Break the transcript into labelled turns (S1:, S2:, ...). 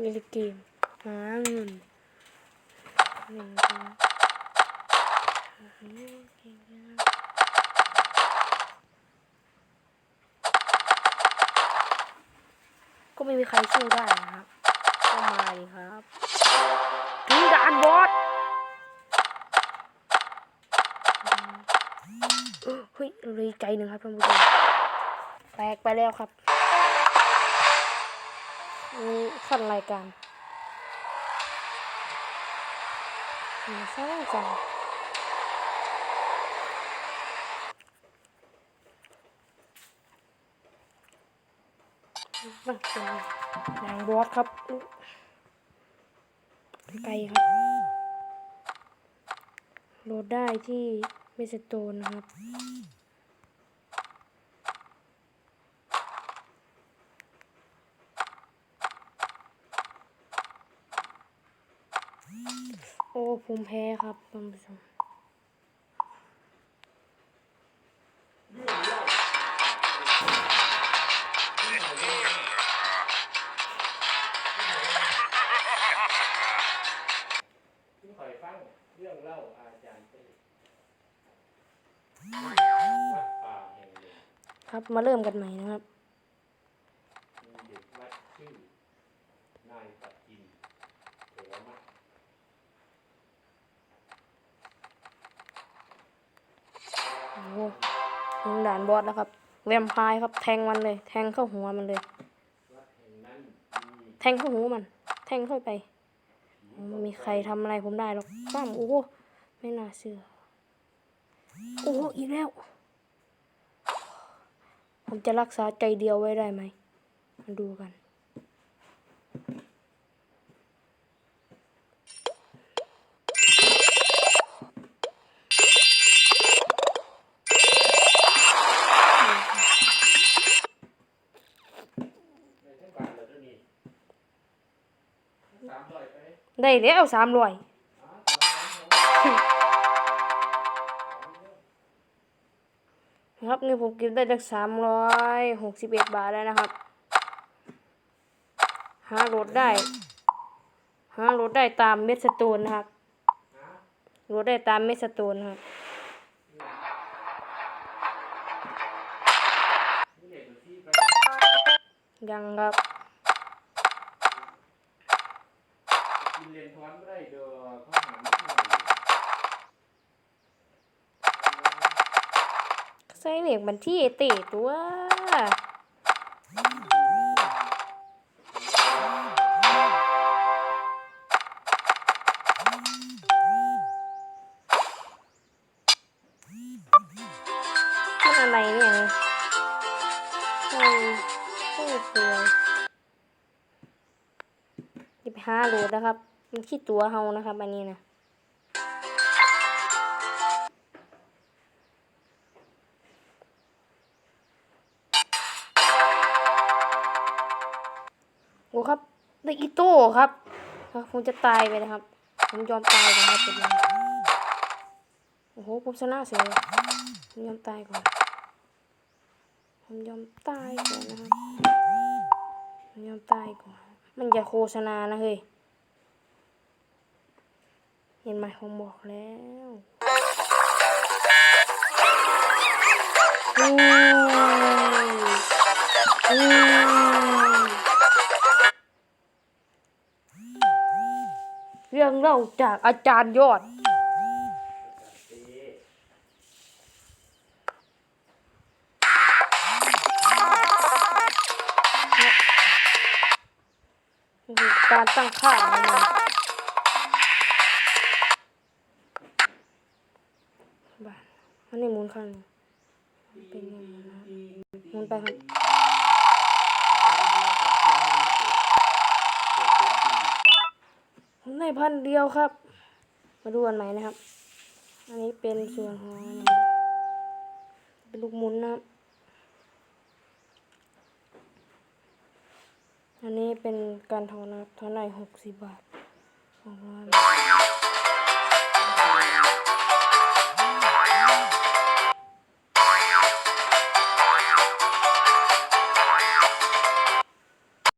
S1: เล่นเกมหาเงินเล่นเกมหาเงินเก่งนะก็ไม่มีใครสู้ได้นะครับ ก็มาดิครับถึงด่านบอสเฮ้ยเลยใจหนึ่งครับท่านผู้ชมแตกไปแล้วครับ นี่ขั้นรายการหนึ่งสองสามมันเป็นหนังบอสครับ ไกลครับ โหลดได้ที่เมสโตนนะครับ โอ้ผมแพ้ครับท่านผู้ชม
S2: คอยฟังเรื่องเล่าอาจารย์เต้วัดป่าแห่งหนึ่ง
S1: ครับมาเริ่มกันใหม่นะครับ
S2: มีเด็กวัดชื่อนายปัจจินเถรมะ
S1: โอ้โหถึง ด่านบอสแล้วครับแวมพายครับ แทงมันเลย แทงเข้าหัวมันเลย
S2: แท
S1: งเข้าหูมัน แทงเข้าไปไม่มีใครทำอะไรผมได้หรอกปั้มโอ้โหไม่น่าเชื่อโอ้โหอีกแล้ว ผมจะรักษาใจเดียวไว้ได้ไหมมาดูกัน
S2: ได้
S1: แล้วสามร้อยครับนี่ผมเก็บได้จากสามร้อยหกสิบเอ็ดบาทแล้วนะครับหาโหลดได้หาโหลดได้ตามเม็ดสโตนนะครับ
S2: ฮะ
S1: โหลดได้ตามเม็ดสโตนครับ
S2: ยั
S1: งครับ
S2: กินเลนทอนไม่เดอเขาหาไม่ได้
S1: ใส่เหล็กบันที่เตะตัว มันอะไรเนี่ยใช่ใช่ตัวอย่าไปหาโลดนะครับ มันขี้ตัวเฮานะครับ อันนี้นะโอ้ครับได้อีโต้ครับครับผมจะตายไปนะครับ ผมยอมตายก่อนครับเป็นไงโอ้โหผมชนะเสียผมยอมตายก่อน ผมยอมตายก่อนนะครับผมยอมตายก่อน มันอย่าโฆษณานะเฮ้ย เห็นไหมผมบอกแล้วอู้อู้เรื่องเล่าจากอาจารย์ยอดการตั้งค่ามัน บานอันนี้หมุนข้างเป็นอย่างนี้นะครับหมุนไปครับผมได้พันเดียวครับ มาดูอันใหม่นะครับ อันนี้เป็นส่วนของอันนี้เป็นลูกมุนนะครับ อันนี้เป็นการทอนนะครับทอนได้หกสิบบาทสองร้อย